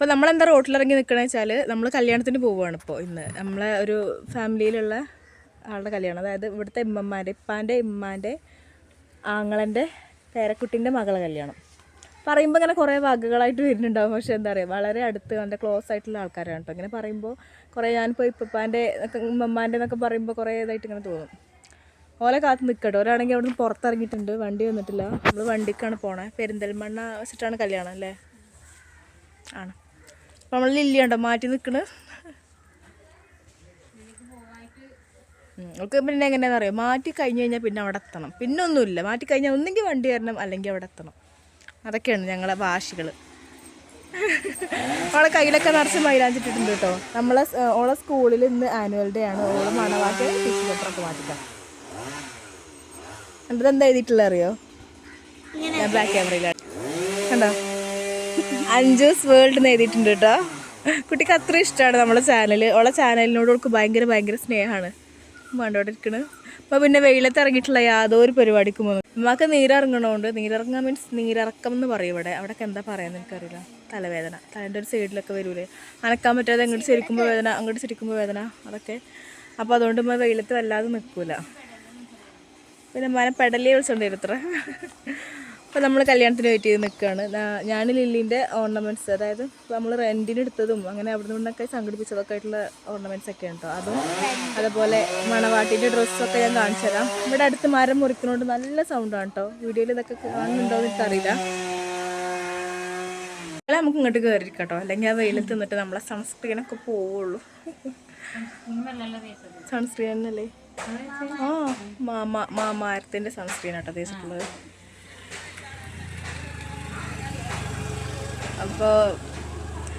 അപ്പോൾ നമ്മളെന്താ റോട്ടിലിറങ്ങി നിൽക്കണമെന്ന് വെച്ചാൽ നമ്മൾ കല്യാണത്തിന് പോവുകയാണ് ഇപ്പോൾ ഇന്ന്. നമ്മളെ ഒരു ഫാമിലിയിലുള്ള ആളുടെ കല്യാണം. അതായത് ഇവിടുത്തെ ഇമ്മമാന്റെ ഇപ്പാന്റെ ഇമ്മാന്റെ ആങ്ങളന്റെ പേരക്കുട്ടിന്റെ മകളെ കല്യാണം. പറയുമ്പോൾ ഇങ്ങനെ കുറേ വാക്കുകളായിട്ട് വരുന്നുണ്ടാവും. പക്ഷേ എന്താ പറയുക വളരെ അടുത്ത് നല്ല ക്ലോസ് ആയിട്ടുള്ള ആൾക്കാരാണ് കേട്ടോ ഇങ്ങനെ പറയുമ്പോൾ കുറേ ഞാനിപ്പോൾ ഇപ്പപ്പാന്റെ ഉമ്മമ്മാന്റെ എന്നൊക്കെ പറയുമ്പോൾ കുറേ ഇതായിട്ട് ഇങ്ങനെ തോന്നും. ഓലെ കാത്ത് നിൽക്കട്ടെ ഒരാണെങ്കിൽ അവിടെ നിന്ന് പുറത്തിറങ്ങിയിട്ടുണ്ട്. വണ്ടി വന്നിട്ടില്ല. നമ്മൾ വണ്ടിക്കാണ് പോണേ. പെരിന്തൽമണ്ണ വെച്ചിട്ടാണ് കല്യാണം അല്ലേ? ആണ്. നമ്മൾ ലില്ലി ഉണ്ടോ മാറ്റി നിൽക്കണ് അവൾക്ക് പിന്നെ എങ്ങനെയാണെന്ന് അറിയാം? മാറ്റി കഴിഞ്ഞ് കഴിഞ്ഞാൽ പിന്നെ അവിടെ എത്തണം. പിന്നെ ഒന്നുമില്ല. മാറ്റി കഴിഞ്ഞാൽ ഒന്നെങ്കിൽ വണ്ടി വരണം അല്ലെങ്കിൽ അവിടെ എത്തണം. അതൊക്കെയാണ് ഞങ്ങളെ വാശികൾ അവളെ കയ്യിലൊക്കെ നിറച്ച് മൈലാഞ്ചിട്ടിട്ടുണ്ട് കേട്ടോ. നമ്മളെ ഓളെ സ്കൂളിൽ ഇന്ന് ആനുവൽ ഡേ ആണ്. ഓളെ മണവാക്കി ടീച്ചർ പേപ്പറൊക്കെ മാറ്റിക്കാം എന്നിട്ട് എന്താ എഴുതിയിട്ടുള്ള അറിയോ? ഞാൻ ബ്ലാക്ക് ക്യാമറയിലാണ് കണ്ടോ? അഞ്ജൂസ് വേൾഡ് എന്ന് എഴുതിയിട്ടുണ്ട് കേട്ടോ കുട്ടിക്ക് അത്ര ഇഷ്ടമാണ് നമ്മളെ ചാനൽ ഓളെ ചാനലിനോട് അവൾക്ക് ഭയങ്കര ഭയങ്കര സ്നേഹമാണ് വേണ്ടോണ്ടിരിക്കണ് അപ്പോൾ പിന്നെ വെയിലത്ത് ഇറങ്ങിയിട്ടുള്ള യാതൊരു പരിപാടിക്കും പോകുന്നു ഉമ്മാക്ക് നീരിറങ്ങണോണ്ട് നീരിറങ്ങാൻ മീൻസ് നീരിറക്കം എന്ന് പറയും ഇവിടെ. അവിടെയൊക്കെ എന്താ പറയാന്ന് എനിക്കറിയില്ല. തലവേദന. തലേന്റെ ഒരു സൈഡിലൊക്കെ വരൂലേ. അനക്കാൻ പറ്റാതെ അങ്ങോട്ട് ശരിക്കുമ്പോൾ വേദന അങ്ങോട്ട് ശരിക്കുമ്പോൾ വേദന അതൊക്കെ. അപ്പോൾ അതുകൊണ്ട് ഉമ്മ വെയിലത്ത് വല്ലാതെ നിൽക്കൂല പിന്നെ മന പെടലേ വിളിച്ചോണ്ടിരുത്ര അപ്പോൾ നമ്മൾ കല്യാണത്തിന് വെയിറ്റ് ചെയ്ത് നിൽക്കുകയാണ് ഞാൻ ലില്ലിന്റെ ഓർണമെന്റ്സ് അതായത് നമ്മൾ റെന്റിന് എടുത്തതും അങ്ങനെ അവിടെ നിന്നൊക്കെ സംഘടിപ്പിച്ചതൊക്കെ ആയിട്ടുള്ള ഓർണമെന്റ്സ് ഒക്കെ ഉണ്ടോ അതും അതുപോലെ മണവാട്ടിന്റെ ഡ്രസ്സൊക്കെ ഞാൻ കാണിച്ചു തരാം. ഇവിടെ അടുത്ത് മരം മുറിക്കുന്നതുകൊണ്ട് നല്ല സൗണ്ടാണ് കേട്ടോ വീഡിയോയിൽ ഇതൊക്കെ കാണുന്നുണ്ടോ എന്ന് എനിക്കറിയില്ല. അല്ല നമുക്ക് ഇങ്ങോട്ട് കയറിയിരിക്കാം കേട്ടോ അല്ലെങ്കിൽ ആ വെയിലത്ത് നിന്നിട്ട് നമ്മളെ സൺസ്ക്രീനൊക്കെ പോവുള്ളൂ. സൺസ്ക്രീൻ തന്നെയല്ലേ? ആ മാമ മാമാരത്തിന്റെ സൺസ്ക്രീൻ കേട്ടോ തേച്ചിട്ടുള്ളത് അപ്പോൾ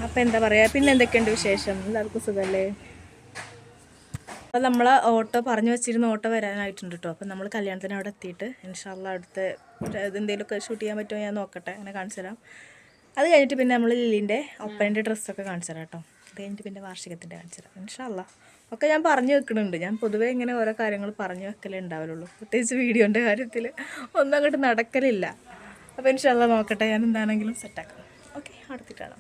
അപ്പോൾ എന്താ പറയുക പിന്നെ എന്തൊക്കെയുണ്ട് വിശേഷം? എല്ലാവർക്കും സുഖമല്ലേ അപ്പോൾ നമ്മൾ ഓട്ടോ പറഞ്ഞു വെച്ചിരുന്ന ഓട്ടോ വരാനായിട്ടുണ്ട് കേട്ടോ അപ്പോൾ നമ്മൾ കല്യാണത്തിന് അവിടെ എത്തിയിട്ട് ഇൻഷാല്ല അടുത്ത് എന്തെങ്കിലുമൊക്കെ ഷൂട്ട് ചെയ്യാൻ പറ്റുമോ ഞാൻ നോക്കട്ടെ. അങ്ങനെ കാണിച്ചു തരാം അത് കഴിഞ്ഞിട്ട് പിന്നെ നമ്മൾ ലില്ലിന്റെ ഒപ്പനന്റെ ഡ്രസ്സൊക്കെ കാണിച്ചു തരാം കേട്ടോ അത് കഴിഞ്ഞിട്ട് പിന്നെ വാർഷികത്തിന്റെ കാണിച്ചു തരാം ഇൻഷാല്ല ഒക്കെ ഞാൻ പറഞ്ഞു വെക്കുന്നുണ്ട് ഞാൻ പൊതുവേ ഇങ്ങനെ ഓരോ കാര്യങ്ങൾ പറഞ്ഞു വെക്കലേ ഉണ്ടാവുള്ളൂ പ്രത്യേകിച്ച് വീഡിയോന്റെ കാര്യത്തിൽ ഒന്നും അങ്ങോട്ട് നടക്കലില്ല. അപ്പോൾ ഇൻഷാല്ല നോക്കട്ടെ. ഞാൻ എന്താണെങ്കിലും സെറ്റാക്കാം അടുത്തിട്ടാണ്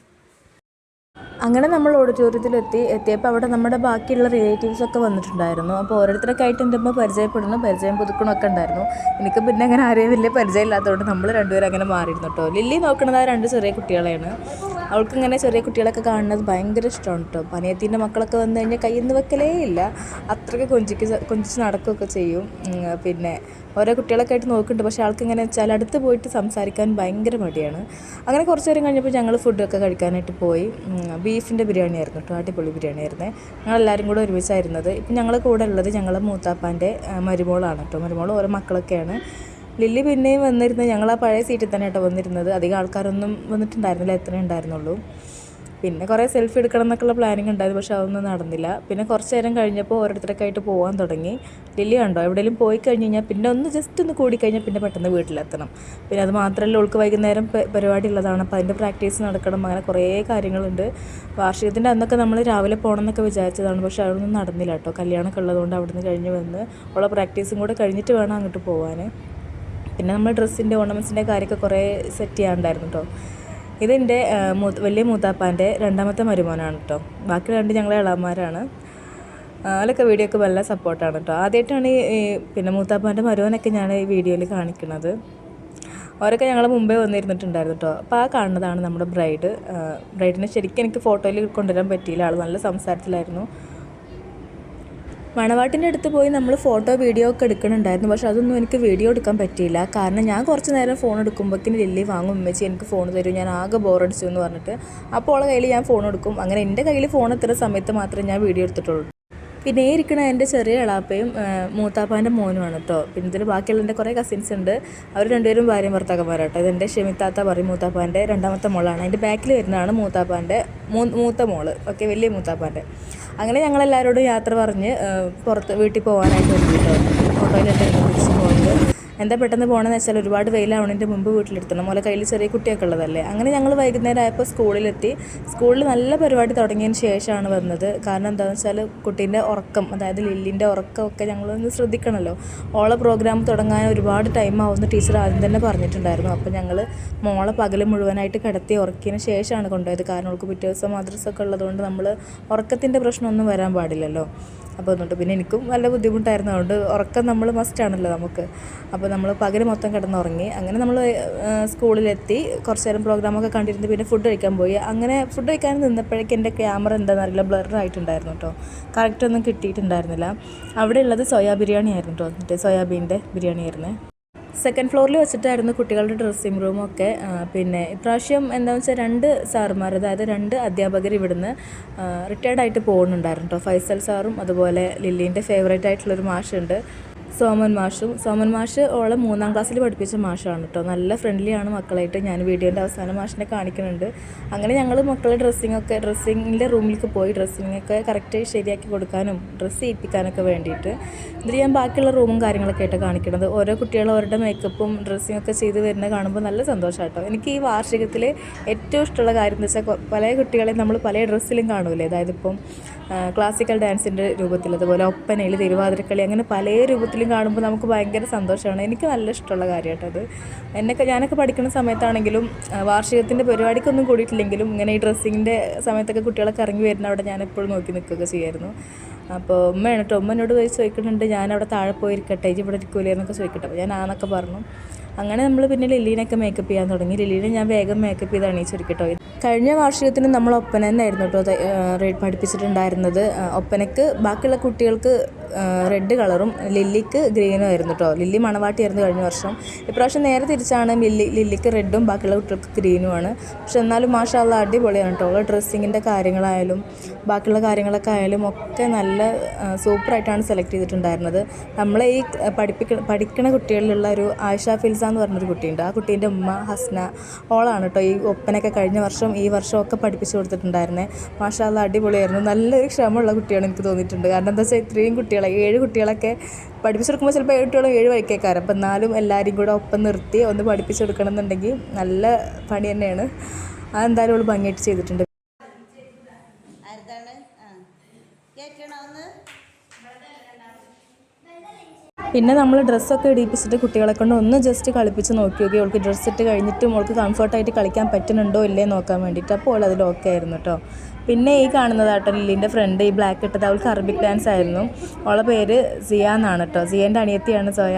അങ്ങനെ നമ്മൾ ഓഡിറ്റോറിയത്തിലെത്തി എത്തിയപ്പോൾ അവിടെ നമ്മുടെ ബാക്കിയുള്ള റിലേറ്റീവ്സ് ഒക്കെ വന്നിട്ടുണ്ടായിരുന്നു. അപ്പോൾ ഓരോരുത്തരൊക്കെ ആയിട്ട് എന്റെ അമ്മ പരിചയപ്പെടുന്നു പരിചയം പുതുക്കണമൊക്കെ ഉണ്ടായിരുന്നു. എനിക്ക് പിന്നെ അങ്ങനെ ആരെയും വലിയ പരിചയം ഇല്ലാത്തതുകൊണ്ട് നമ്മൾ രണ്ടുപേരും അങ്ങനെ മാറിയിരുന്നു കേട്ടോ. ലില്ലി നോക്കുന്നത് രണ്ട് ചെറിയ കുട്ടികളെയാണ്. അവൾക്ക് ഇങ്ങനെ ചെറിയ കുട്ടികളൊക്കെ കാണുന്നത് ഭയങ്കര ഇഷ്ടമാണ് കേട്ടോ പനിയത്തിന്റെ മക്കളൊക്കെ വന്നു കഴിഞ്ഞാൽ കയ്യിൽ നിന്ന് വെക്കലേ ഇല്ല. അത്രയ്ക്ക് കൊഞ്ചിക്ക് കൊഞ്ചിച്ച് നടക്കുകയൊക്കെ ചെയ്യും. പിന്നെ ഓരോ കുട്ടികളൊക്കെ ആയിട്ട് നോക്കുന്നുണ്ട്. പക്ഷേ ആൾക്ക് ഇങ്ങനെ വെച്ചാൽ അടുത്ത് പോയിട്ട് സംസാരിക്കാൻ ഭയങ്കര മടിയാണ്. അങ്ങനെ കുറച്ച് നേരം കഴിഞ്ഞപ്പോൾ ഞങ്ങൾ ഫുഡൊക്കെ കഴിക്കാനായിട്ട് പോയി. ബീഫിന്റെ ബിരിയാണി ആയിരുന്നു കേട്ടോ അടിപൊളി ബിരിയാണി ആയിരുന്നു. ഞങ്ങളെല്ലാവരും കൂടെ ഒരുമിച്ചായിരുന്നത്. ഇപ്പം ഞങ്ങളുടെ കൂടെ ഉള്ളത് ഞങ്ങളുടെ മൂത്താപ്പാന്റെ മരുമോളാണ് കേട്ടോ മരുമോൾ ഓരോ മക്കളൊക്കെയാണ്. ലില്ലി പിന്നെയും വന്നിരുന്നത് ഞങ്ങൾ ആ പഴയ സീറ്റിൽ തന്നെ കേട്ടോ വന്നിരുന്നത്. അധികം ആൾക്കാരൊന്നും വന്നിട്ടുണ്ടായിരുന്നില്ല എത്ര ഉണ്ടായിരുന്നുള്ളൂ. പിന്നെ കുറേ സെൽഫി എടുക്കണം എന്നൊക്കെയുള്ള പ്ലാനിങ് ഉണ്ടായിരുന്നു പക്ഷേ അതൊന്നും നടന്നില്ല. പിന്നെ കുറച്ച് നേരം കഴിഞ്ഞപ്പോൾ ഓരോരുത്തരൊക്കെ ആയിട്ട് പോകാൻ തുടങ്ങി. ലില്ലി കണ്ടോ എവിടെയെങ്കിലും പോയി കഴിഞ്ഞ് കഴിഞ്ഞാൽ പിന്നെ ഒന്ന് ജസ്റ്റ് ഒന്ന് കൂടിക്കഴിഞ്ഞാൽ പിന്നെ പെട്ടെന്ന് വീട്ടിലെത്തണം. പിന്നെ അത് മാത്രമല്ല ഉൾക്ക് വൈകുന്നേരം പരിപാടി ഉള്ളതാണ്. അപ്പോൾ അതിന്റെ പ്രാക്ടീസ് നടക്കണം അങ്ങനെ കുറേ കാര്യങ്ങളുണ്ട്. വാർഷികത്തിന്റെ അന്നൊക്കെ നമ്മൾ രാവിലെ പോകണം എന്നൊക്കെ വിചാരിച്ചതാണ് പക്ഷേ അതൊന്നും നടന്നില്ല കേട്ടോ. കല്യാണമൊക്കെ ഉള്ളതുകൊണ്ട് അവിടുന്ന് കഴിഞ്ഞ് വന്ന് ഉള്ള പ്രാക്ടീസും കൂടെ കഴിഞ്ഞിട്ട് വേണം അങ്ങോട്ട് പോകാൻ പിന്നെ നമ്മൾ ഡ്രസ്സിന്റെ ഓർണമെന്റ്സിന്റെ കാര്യമൊക്കെ കുറേ സെറ്റ് ചെയ്യാനുണ്ടായിരുന്നു കേട്ടോ ഇതെന്റെ വലിയ മൂത്താപ്പാന്റെ രണ്ടാമത്തെ മരുമോനാണ് കേട്ടോ ബാക്കി രണ്ട് ഞങ്ങളെ ഇളമാരാണ് അതിലൊക്കെ വീഡിയോ ഒക്കെ നല്ല സപ്പോർട്ടാണ് കേട്ടോ ആദ്യമായിട്ടാണ് ഈ പിന്നെ മൂത്താപ്പാന്റെ മരുമോനൊക്കെ ഞാൻ ഈ വീഡിയോയിൽ കാണിക്കുന്നത് അവരൊക്കെ ഞങ്ങൾ മുമ്പേ വന്നിരുന്നിട്ടുണ്ടായിരുന്നു കേട്ടോ അപ്പോൾ ആ കാണുന്നതാണ് നമ്മുടെ ബ്രൈഡ്. ബ്രൈഡിനെ ശരിക്കും എനിക്ക് ഫോട്ടോയിൽ കൊണ്ടുവരാൻ പറ്റിയില്ല. ആൾ നല്ല സംസാരത്തിലായിരുന്നു. മണവാട്ടിന്റെ അടുത്ത് പോയി നമ്മൾ ഫോട്ടോ വീഡിയോ ഒക്കെ എടുക്കണുണ്ടായിരുന്നു. പക്ഷെ അതൊന്നും എനിക്ക് വീഡിയോ എടുക്കാൻ പറ്റിയില്ല. കാരണം ഞാൻ കുറച്ച് നേരം ഫോൺ എടുക്കുമ്പോഴത്തേന് ലില്ലി വാങ്ങും ഉമ്മച്ചി എനിക്ക് ഫോൺ തരും ഞാൻ ആകെ ബോറടിച്ചു എന്ന് പറഞ്ഞിട്ട്. അപ്പോൾ ഉള്ള കയ്യിൽ ഞാൻ ഫോൺ എടുക്കും. അങ്ങനെ എന്റെ കയ്യിൽ ഫോൺ എത്തുന്ന സമയത്ത് മാത്രമേ ഞാൻ വീഡിയോ എടുത്തിട്ടുള്ളൂ. പിന്നെ ഇരിക്കണ എന്റെ ചെറിയ ഇളാപ്പയും ആ, മൂത്താപ്പാന്റെ മോനുമാണ് കേട്ടോ പിന്നെ ഇതിൽ ബാക്കിയുള്ള എന്റെ കുറേ കസിൻസ് ഉണ്ട്. അവർ രണ്ടുപേരും ഭാര്യയും ഭർത്താക്കന്മാരാട്ടോ ഇതെന്റെ ഷെമിത്താത്ത പറയും മൂത്താപ്പാന്റെ രണ്ടാമത്തെ മോളാണ്. അതിന്റെ ബാക്കിൽ വരുന്നതാണ് മൂത്താപ്പാന്റെ മൂത്ത മോൾ. ഓക്കെ വലിയ മൂത്താപ്പാന്റെ. അങ്ങനെ ഞങ്ങളെല്ലാവരോടും യാത്ര പറഞ്ഞ് പുറത്ത് വീട്ടിൽ പോകാനായിട്ട് കേട്ടോ ഓട്ടോയിലിട്ട് എന്താ പെട്ടെന്ന് പോകണമെന്ന് വെച്ചാൽ ഒരുപാട് വെയിലാവണതിന്റെ മുമ്പ് വീട്ടിലെടുത്തണം മോലെ കയ്യിൽ ചെറിയ കുട്ടിയൊക്കെ ഉള്ളതല്ലേ? അങ്ങനെ ഞങ്ങൾ വൈകുന്നേരം ആയപ്പോൾ സ്കൂളിലെത്തി. സ്കൂളിൽ നല്ല പരിപാടി തുടങ്ങിയതിന് ശേഷമാണ് വന്നത്. കാരണം എന്താണെന്ന് വെച്ചാൽ കുട്ടീന്റെ ഉറക്കം അതായത് ലില്ലിന്റെ ഉറക്കമൊക്കെ ഞങ്ങളൊന്ന് ശ്രദ്ധിക്കണമല്ലോ ഓളെ പ്രോഗ്രാം തുടങ്ങാൻ ഒരുപാട് ടൈം ആവുമെന്ന് ടീച്ചർ ആദ്യം തന്നെ പറഞ്ഞിട്ടുണ്ടായിരുന്നു. അപ്പോൾ ഞങ്ങൾ മോളെ പകൽ മുഴുവനായിട്ട് കിടത്തി ഉറക്കിയതിന് ശേഷമാണ് കൊണ്ടുപോയത്. കാരണം അവൾക്ക് പിറ്റേ ദിവസം മദ്രസൊക്കെ ഉള്ളതുകൊണ്ട് നമ്മൾ ഉറക്കത്തിന്റെ പ്രശ്നമൊന്നും വരാൻ പാടില്ലല്ലോ. അപ്പോൾ അതുകൊണ്ട് പിന്നെ എനിക്കും നല്ല ബുദ്ധിമുട്ടായിരുന്നു. അതുകൊണ്ട് ഉറക്കം നമ്മൾ മസ്റ്റാണല്ലോ നമുക്ക്. അപ്പോൾ നമ്മൾ പകൽ മൊത്തം കിടന്നുറങ്ങി. അങ്ങനെ നമ്മൾ സ്കൂളിലെത്തി. കുറച്ച് നേരം പ്രോഗ്രാമൊക്കെ കണ്ടിരുന്നു. പിന്നെ ഫുഡ് കഴിക്കാൻ പോയി. അങ്ങനെ ഫുഡ് കഴിക്കാൻ നിന്നപ്പോഴേക്കും എന്റെ ക്യാമറ എന്താണെന്നറിയില്ല ബ്ലർ ആയിട്ടുണ്ടായിരുന്നു കേട്ടോ. കറക്റ്റ് ഒന്നും കിട്ടിയിട്ടുണ്ടായിരുന്നില്ല. അവിടെ ഉള്ളത് സോയാ ബിരിയാണി ആയിരുന്നു കേട്ടോ. മറ്റേ സോയാബീന്റെ ബിരിയാണി ആയിരുന്നു. സെക്കൻഡ് ഫ്ലോറിൽ വെച്ചിട്ടായിരുന്നു കുട്ടികളുടെ ഡ്രസ്സിംഗ് റൂമൊക്കെ പിന്നെ ഇപ്രാവശ്യം എന്താണെന്ന് വെച്ചാൽ രണ്ട് സാറുമാർ അതായത് രണ്ട് അധ്യാപകർ ഇവിടുന്ന് റിട്ടയർഡായിട്ട് പോകുന്നുണ്ടായിരുന്നു കേട്ടോ. ഫൈസൽ സാറും അതുപോലെ ലില്ലീന്റെ ഫേവറേറ്റ് ആയിട്ടുള്ളൊരു മാഷുണ്ട്. സോമൻ മാഷും. സോമൻ മാഷ് ഓളെ മൂന്നാം ക്ലാസ്സിൽ പഠിപ്പിച്ച മാഷാണ് കേട്ടോ നല്ല ഫ്രണ്ട്ലിയാണ് മക്കളായിട്ട് ഞാൻ വീഡിയോന്റെ അവസാനം മാഷിനെ കാണിക്കുന്നുണ്ട്. അങ്ങനെ ഞങ്ങൾ മക്കളെ ഡ്രസ്സിങ്ങൊക്കെ ഡ്രസ്സിങ്ങിന്റെ റൂമിലേക്ക് പോയി. ഡ്രസ്സിങ് ഒക്കെ കറക്റ്റ് ശരിയാക്കി കൊടുക്കാനും ഡ്രസ്സ് ചെയ്യിപ്പിക്കാനൊക്കെ വേണ്ടിയിട്ട് ഇതിൽ ഞാൻ ബാക്കിയുള്ള റൂമും കാര്യങ്ങളൊക്കെ ആയിട്ട് കാണിക്കുന്നത് ഓരോ കുട്ടികളും അവരുടെ മേക്കപ്പും ഡ്രസ്സിങ് ഒക്കെ ചെയ്ത് വരുന്നത് കാണുമ്പോൾ നല്ല സന്തോഷം കേട്ടോ എനിക്ക് ഈ വാർഷികത്തിൽ ഏറ്റവും ഇഷ്ടമുള്ള കാര്യം എന്ന് വെച്ചാൽ പല കുട്ടികളെയും നമ്മൾ പല ഡ്രസ്സിലും കാണൂലേ? അതായത് ഇപ്പം ക്ലാസിക്കൽ ഡാൻസിന്റെ രൂപത്തിൽ അതുപോലെ ഒപ്പനയിൽ തിരുവാതിരക്കളി അങ്ങനെ പല രൂപത്തിലും കാണുമ്പോൾ നമുക്ക് ഭയങ്കര സന്തോഷമാണ്. എനിക്ക് നല്ല ഇഷ്ടമുള്ള കാര്യമായിട്ടത് അത്. എന്നൊക്കെ ഞാനൊക്കെ പഠിക്കുന്ന സമയത്താണെങ്കിലും വാർഷികത്തിന്റെ പരിപാടിക്കൊന്നും കൂടിയിട്ടില്ലെങ്കിലും ഇങ്ങനെ ഈ ഡ്രസ്സിങ്ങിന്റെ സമയത്തൊക്കെ കുട്ടികളൊക്കെ ഇറങ്ങി വരുന്ന അവിടെ ഞാൻ എപ്പോഴും നോക്കി നിൽക്കുകയൊക്കെ ചെയ്യായിരുന്നു അപ്പോൾ ഉമ്മയാണ് കേട്ടോ ഉമ്മ എന്നോട് ചോദിക്കുന്നുണ്ട് ഞാൻ അവിടെ താഴെ പോയിരിക്കട്ടെ ഇവിടെ ഇരിക്കൂലേ എന്നൊക്കെ ചോദിക്കട്ടെ. അപ്പോൾ ഞാൻ ആന്നൊക്കെ പറഞ്ഞു. അങ്ങനെ നമ്മൾ പിന്നെ ലില്ലീനൊക്കെ മേക്കപ്പ് ചെയ്യാൻ തുടങ്ങി. ലില്ലീനെ ഞാൻ വേഗം മേക്കപ്പ് ചെയ്ത് അണിയിച്ചൊരുക്കട്ടോ കഴിഞ്ഞ വാർഷികത്തിന് നമ്മൾ ഒപ്പന തന്നെയായിരുന്നു കേട്ടോ റെഡ് പഠിപ്പിച്ചിട്ടുണ്ടായിരുന്നത്. ഒപ്പനയ്ക്ക് ബാക്കിയുള്ള കുട്ടികൾക്ക് റെഡ് കളറും ലില്ലിക്ക് ഗ്രീനും ആയിരുന്നു കേട്ടോ ലില്ലി മണവാട്ടിയായിരുന്നു കഴിഞ്ഞ വർഷം. ഇപ്രാവശ്യം നേരെ തിരിച്ചാണ് ലില്ലി ലില്ലിക്ക് റെഡും ബാക്കിയുള്ള കുട്ടികൾക്ക് ഗ്രീനുമാണ്. പക്ഷെ എന്നാലും മാഷാള്ള അടിപൊളിയാണ് കേട്ടോ ഡ്രസ്സിങ്ങിന്റെ കാര്യങ്ങളായാലും ബാക്കിയുള്ള കാര്യങ്ങളൊക്കെ ആയാലും ഒക്കെ നല്ല സൂപ്പറായിട്ടാണ് സെലക്ട് ചെയ്തിട്ടുണ്ടായിരുന്നത്. നമ്മളെ ഈ പഠിപ്പിക്ക പഠിക്കണ കുട്ടികളിലുള്ള ഒരു ആയിഷ ഫിൽസ എന്ന് പറഞ്ഞൊരു കുട്ടിയുണ്ട്. ആ കുട്ടീന്റെ ഉമ്മ ഹസ്ന ഓളാണ് കേട്ടോ ഈ ഒപ്പനൊക്കെ കഴിഞ്ഞ വർഷം ഈ വർഷമൊക്കെ പഠിപ്പിച്ചു കൊടുത്തിട്ടുണ്ടായിരുന്നേ. മാഷാല്ല അടിപൊളിയായിരുന്നു. നല്ലൊരു ക്ഷമമുള്ള കുട്ടിയാണ് എനിക്ക് തോന്നിയിട്ടുണ്ട്. കാരണം എന്താ വെച്ചാൽ ഇത്രയും കുട്ടികളെ ഏഴ് കുട്ടികളൊക്കെ പഠിപ്പിച്ചെടുക്കുമ്പോൾ ചിലപ്പോൾ ഏഴ് കുട്ടികളും ഏഴ് വഴിക്കേക്കാരം. അപ്പം എന്നാലും എല്ലാവരും കൂടെ ഒപ്പം നിർത്തി ഒന്ന് പഠിപ്പിച്ചെടുക്കണം എന്നുണ്ടെങ്കിൽ നല്ല പണി തന്നെയാണ്. അതെന്തായാലും അവൾ ഭംഗിയായിട്ട് ചെയ്തിട്ടുണ്ട്. ആരതാണ്? ആ. കേൾക്കണമെന്ന് പിന്നെ നമ്മൾ ഡ്രസ്സൊക്കെ ഇടിപ്പിച്ചിട്ട് കുട്ടികളെ കൊണ്ട് ഒന്ന് ജസ്റ്റ് കളിപ്പിച്ച് നോക്കി നോക്കി അവൾക്ക് ഡ്രസ്സ് ഇട്ട് കഴിഞ്ഞിട്ടും അവൾക്ക് കംഫർട്ടായിട്ട് കളിക്കാൻ പറ്റുന്നുണ്ടോ ഇല്ലേ നോക്കാൻ വേണ്ടിയിട്ട് അപ്പോൾ അതിൽ ഓക്കെ ആയിരുന്നു കേട്ടോ പിന്നെ ഈ കാണുന്നതാട്ടോ ലില്ലിന്റെ ഫ്രണ്ട് ഈ ബ്ലാക്ക് ഇട്ടത്. അവൾക്ക് അറബിക് ഡാൻസ് ആയിരുന്നു. അവളെ പേര് സിയ എന്നാണ് കേട്ടോ സിയന്റെ അനിയത്തിയാണ് സോയ.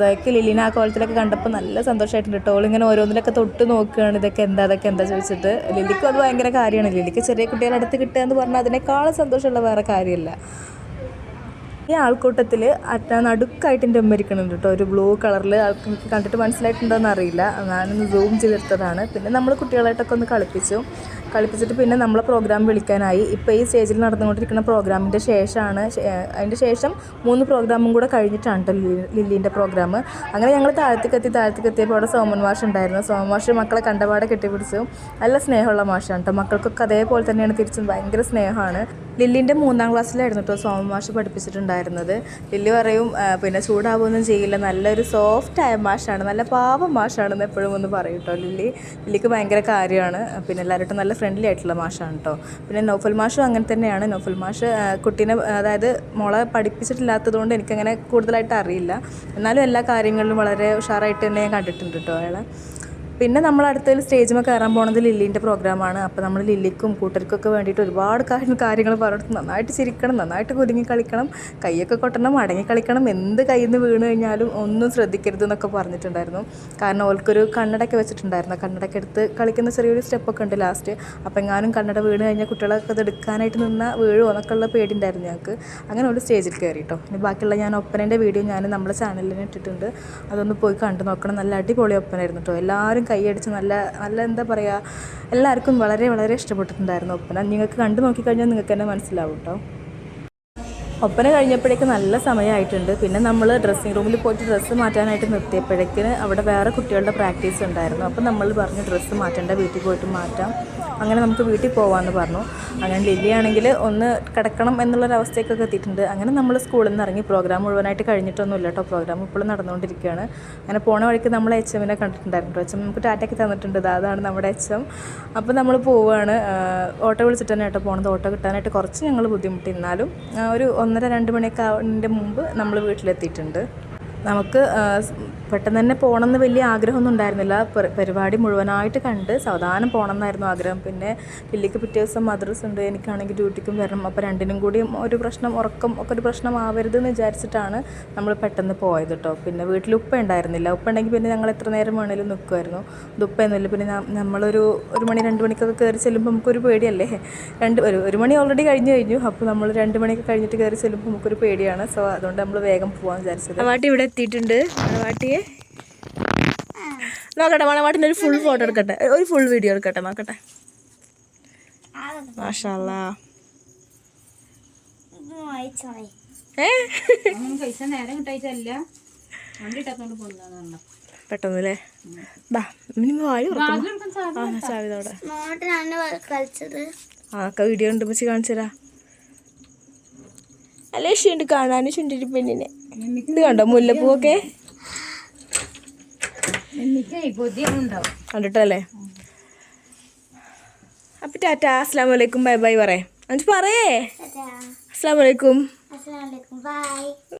സോയക്ക് ലില്ലിനെ ആ കോലത്തിലൊക്കെ കണ്ടപ്പോൾ നല്ല സന്തോഷമായിട്ടുണ്ട് കേട്ടോ അവളിങ്ങനെ ഓരോന്നിലൊക്കെ തൊട്ട് നോക്കുകയാണ്. ഇതൊക്കെ എന്താ അതൊക്കെ എന്താ ചോദിച്ചിട്ട് ലില്ലിക്കും അത് ഭയങ്കര കാര്യമാണ്. ലില്ലിക്ക് ചെറിയ കുട്ടികളുടെ അടുത്ത് കിട്ടുക എന്ന് പറഞ്ഞാൽ അതിനേക്കാളും സന്തോഷമുള്ള വേറെ കാര്യമില്ല. ഈ ആൾക്കൂട്ടത്തിൽ നടുക്കായിട്ട് എന്റെ ഉമ്മ ഇരിക്കുന്നുണ്ട് കേട്ടോ ഒരു ബ്ലൂ കളറിൽ ആൾക്ക് കണ്ടിട്ട് മനസ്സിലായിട്ടുണ്ടോയെന്ന് അറിയില്ല ഞാനൊന്ന് സൂം ചെയ്തെടുത്തതാണ്. പിന്നെ നമ്മൾ കുട്ടികളായിട്ടൊക്കെ ഒന്ന് കളിപ്പിച്ചു. കളിപ്പിച്ചിട്ട് പിന്നെ നമ്മളെ പ്രോഗ്രാം വിളിക്കാനായി. ഇപ്പോൾ ഈ സ്റ്റേജിൽ നടന്നുകൊണ്ടിരിക്കുന്ന പ്രോഗ്രാമിന്റെ ശേഷമാണ് അതിന്റെ ശേഷം മൂന്ന് പ്രോഗ്രാമും കൂടെ കഴിഞ്ഞിട്ടാണ് കേട്ടോ ലില്ലി ലില്ലിന്റെ പ്രോഗ്രാം അങ്ങനെ ഞങ്ങൾ താഴ്ത്തി താഴത്തേക്കെത്തിയപ്പോൾ അവിടെ സോമൻ മാഷ് ഉണ്ടായിരുന്നു. സോമൻ മാഷ് മക്കളെ കണ്ടപാടെ കെട്ടിപ്പിടിച്ചു. നല്ല സ്നേഹമുള്ള മാഷാണ് കേട്ടോ മക്കൾക്കൊക്കെ അതേപോലെ തന്നെയാണ് തിരിച്ചും. ഭയങ്കര സ്നേഹമാണ്. ലില്ലിന്റെ മൂന്നാം ക്ലാസ്സിലായിരുന്നു കേട്ടോ സോമൻ മാഷ് പഠിപ്പിച്ചിട്ടുണ്ടായിരുന്നത്. ലില്ലി പറയും പിന്നെ ചൂടാവുകയൊന്നും ചെയ്യില്ല. നല്ലൊരു സോഫ്റ്റായ മാഷാണ്. നല്ല പാവം മാഷാണെന്ന് എപ്പോഴും ഒന്ന് പറയും കേട്ടോ ലില്ലി. ലില്ലിക്ക് ഭയങ്കര കാര്യമാണ്. പിന്നെ എല്ലാവരും നല്ല ഫ്രണ്ട്ലി ആയിട്ടുള്ള മാഷാണ് കേട്ടോ പിന്നെ നൗഫൽ മാഷും അങ്ങനെ തന്നെയാണ്. നൗഫൽ മാഷ് കുട്ടീനെ അതായത് മോളെ പഠിപ്പിച്ചിട്ടില്ലാത്തതുകൊണ്ട് എനിക്കങ്ങനെ കൂടുതലായിട്ട് അറിയില്ല. എന്നാലും എല്ലാ കാര്യങ്ങളിലും വളരെ ഉഷാറായിട്ട് തന്നെ ഞാൻ കണ്ടിട്ടുണ്ട് കേട്ടോ അയാളെ. പിന്നെ നമ്മൾ അടുത്തതിൽ സ്റ്റേജിൽ കയറാൻ പോണത് ലില്ലിന്റെ പ്രോഗ്രാമാണ് അപ്പോൾ നമ്മൾ ലില്ലിക്കും കൂട്ടർക്കൊക്കെ വേണ്ടിയിട്ട് ഒരുപാട് കാര്യം കാര്യങ്ങൾ പറഞ്ഞിട്ട് നന്നായിട്ട് ചിരിക്കണം നന്നായിട്ട് കുരുങ്ങി കളിക്കണം കൈയൊക്കെ കൊട്ടണം അടങ്ങി കളിക്കണം എന്ത് കയ്യിൽ നിന്ന് വീണ് കഴിഞ്ഞാലും ഒന്നും ശ്രദ്ധിക്കരുത് എന്നൊക്കെ പറഞ്ഞിട്ടുണ്ടായിരുന്നു. കാരണം ഓൾക്കൊരു കണ്ണടയൊക്കെ വെച്ചിട്ടുണ്ടായിരുന്നു. കണ്ണടയ്ക്ക് എടുത്ത് കളിക്കുന്ന ചെറിയൊരു സ്റ്റെപ്പൊക്കെ ഉണ്ട് ലാസ്റ്റ് അപ്പോൾ എങ്ങാനും കണ്ണട വീണ് കഴിഞ്ഞാൽ കുട്ടികളൊക്കെ അത് എടുക്കാനായിട്ട് നിന്ന വീഴുമോ എന്നൊക്കെ ഉള്ള പേടിയുണ്ടായിരുന്നു ഞങ്ങൾക്ക് അങ്ങനെ ഒരു സ്റ്റേജിൽ കയറി കേട്ടോ ഇനി ബാക്കിയുള്ള ഞാൻ ഒപ്പനേന്റെ വീഡിയോ ഞാൻ നമ്മുടെ ചാനലിൽ ഇട്ടിട്ടുണ്ട്. അതൊന്ന് പോയി കണ്ടു നോക്കണം. നല്ല അടിപൊളി ഒപ്പനായിരുന്നു കേട്ടോ എല്ലാവരും കൈയടിച്ച് നല്ല നല്ല എന്താ പറയുക എല്ലാവർക്കും വളരെ വളരെ ഇഷ്ടപ്പെട്ടിട്ടുണ്ടായിരുന്നു ഒപ്പന നിങ്ങൾക്ക് കണ്ടു നോക്കിക്കഴിഞ്ഞാൽ നിങ്ങൾക്ക് തന്നെ മനസ്സിലാവും കേട്ടോ ഒപ്പന കഴിഞ്ഞപ്പോഴേക്ക് നല്ല സമയമായിട്ടുണ്ട്. പിന്നെ നമ്മൾ ഡ്രസ്സിങ് റൂമിൽ പോയിട്ട് ഡ്രസ്സ് മാറ്റാനായിട്ട് നിർത്തിയപ്പോഴേക്കിന് അവിടെ വേറെ കുട്ടികളുടെ പ്രാക്ടീസ് ഉണ്ടായിരുന്നു. അപ്പം നമ്മൾ പറഞ്ഞു ഡ്രസ്സ് മാറ്റേണ്ട വീട്ടിൽ പോയിട്ട് മാറ്റാം. അങ്ങനെ നമുക്ക് വീട്ടിൽ പോകാമെന്ന് പറഞ്ഞു. അങ്ങനെ ലില്ലിയാണെങ്കിൽ ഒന്ന് കിടക്കണം എന്നുള്ളൊരവസ്ഥയൊക്കെ എത്തിയിട്ടുണ്ട്. അങ്ങനെ നമ്മൾ സ്കൂളിൽ നിന്ന് ഇറങ്ങി പ്രോഗ്രാം മുഴുവനായിട്ട് കഴിഞ്ഞിട്ടൊന്നുമില്ല കേട്ടോ. പ്രോഗ്രാം ഇപ്പോഴും നടന്നുകൊണ്ടിരിക്കുകയാണ്. അങ്ങനെ പോണ വഴിക്ക് നമ്മൾ എച്ച് എമ്മിനെ കണ്ടിട്ടുണ്ടായിരുന്നു. എച്ച് എം നമുക്ക് ടാറ്റയ്ക്ക് തന്നിട്ടുണ്ട്. അതാണ് നമ്മുടെ എച്ച് എം അപ്പോൾ നമ്മൾ പോവുകയാണ് ഓട്ടോ വിളിച്ചിട്ടാണ് തന്നെ കേട്ടോ പോണത്. ഓട്ടോ കിട്ടാനായിട്ട് കുറച്ച് ഞങ്ങൾ ബുദ്ധിമുട്ടി. എന്നാലും ഒരു ഒരു ഒന്നര രണ്ട് മണിയൊക്കെ ആവുന്നതിന്റെ മുമ്പ് നമ്മൾ വീട്ടിലെത്തിയിട്ടുണ്ട്. നമുക്ക് പെട്ടെന്ന് തന്നെ പോകണമെന്ന് വലിയ ആഗ്രഹമൊന്നും ഉണ്ടായിരുന്നില്ല. പരിപാടി മുഴുവനായിട്ട് കണ്ട് സാവധാനം പോകണം എന്നായിരുന്നു ആഗ്രഹം. പിന്നെ പിള്ളിക്ക് പിറ്റേ ദിവസം മദ്രസ് ഉണ്ട്. എനിക്കാണെങ്കിൽ ഡ്യൂട്ടിക്കും വരണം. അപ്പോൾ രണ്ടിനും കൂടി ഒരു പ്രശ്നം ഉറക്കം ഒക്കെ ഒരു പ്രശ്നം ആവരുത് എന്ന് വിചാരിച്ചിട്ടാണ് നമ്മൾ പെട്ടെന്ന് പോയത് കേട്ടോ പിന്നെ വീട്ടിൽ ഉപ്പ ഉണ്ടായിരുന്നില്ല. ഉപ്പ ഉണ്ടെങ്കിൽ പിന്നെ ഞങ്ങൾ എത്ര നേരം വേണേലും നിൽക്കുമായിരുന്നു ഇത് പിന്നെ നമ്മളൊരു ഒരു മണി രണ്ട് മണിക്കൊക്കെ കയറി ചെല്ലുമ്പോൾ നമുക്കൊരു പേടിയല്ലേ? രണ്ട് ഒരു ഒരു മണി ഓൾറെഡി കഴിഞ്ഞു കഴിഞ്ഞു. അപ്പോൾ നമ്മൾ രണ്ട് മണിയൊക്കെ കഴിഞ്ഞിട്ട് കയറി ചെല്ലുമ്പോൾ നമുക്കൊരു പേടിയാണ്. സോ അതുകൊണ്ട് നമ്മൾ വേഗം പോകാൻ വിചാരിച്ചത്. മണവാട്ടി ഇവിടെ എത്തിയിട്ടുണ്ട്. മണവാട്ടിയെ നോക്കട്ടെ മണവാട്ടിന്റെ ഒരു ഫുൾ ഫോട്ടോ എടുക്കട്ടെ. ഒരു ഫുൾ വീഡിയോ എടുക്കട്ടെ നോക്കട്ടെ. മാഷാല്ലാ. പെട്ടെന്നല്ലേ? ബാ മിനിമം വാഴ ചാവിതോടെ ഒക്കെ വീഡിയോ ഉണ്ട്? വെച്ച് കാണിച്ചരാ. അല്ലേ ഇഷ്ടമുണ്ട് കാണാനും ചുണ്ടിരി പെണ്ണിനെ ഇത് കണ്ടോ മുല്ലപ്പൂവൊക്കെ? എനിക്ക് ബുദ്ധിമുണ്ടാവും കണ്ടിട്ടല്ലേ? അപ്പൊ ടാറ്റ അസ്സാം വലൈക്കും ബൈ ബൈ പറയേ. അഞ്ച് പറയേ. അസ്സാം വലൈക്കും ബൈ.